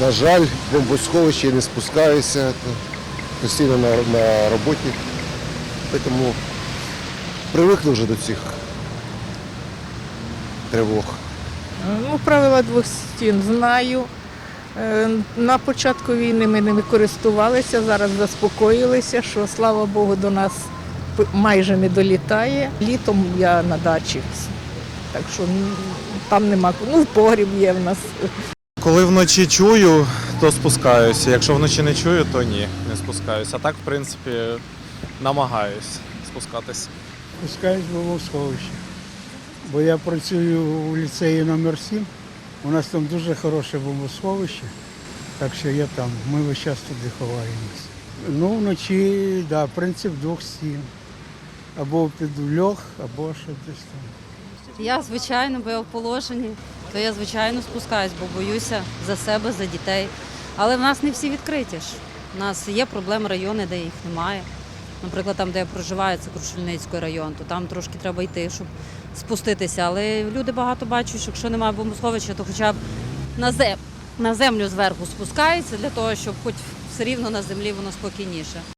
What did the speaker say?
На жаль, бомбосховище не спускаюся, постійно на, на роботі. Тому привикли вже до цих тривог. Ну, правила двох стін знаю. Е, На початку війни ми ними користувалися, зараз заспокоїлися, що слава Богу, до нас майже не долітає. Літом я на дачі. Так що там нема. Ну, в погріб є в нас. Коли вночі чую, то спускаюся. Якщо вночі не чую, то ні, не спускаюся. А так, в принципі, намагаюсь спускатися. Спускаюсь в бомбосховище. Бо я працюю у ліцеї номер 7 У нас там дуже хороше бомбосховище, так що я там, ми весь час туди ховаємось. Ну, вночі, да, принцип двох стін. Або під льох, або ще десь там. Я, звичайно, бо я в положенні, то я, звичайно, спускаюсь, бо боюся за себе, за дітей. Але в нас не всі відкриті ж. У нас є проблеми райони, де їх немає. Наприклад, там, де я проживаю, це Крушельницький район, то там трошки треба йти, щоб спуститися. Але люди багато бачать, що якщо немає бомбосховища, то хоча б на, зем... на землю зверху спускаються для того, щоб хоч все рівно на землі воно спокійніше.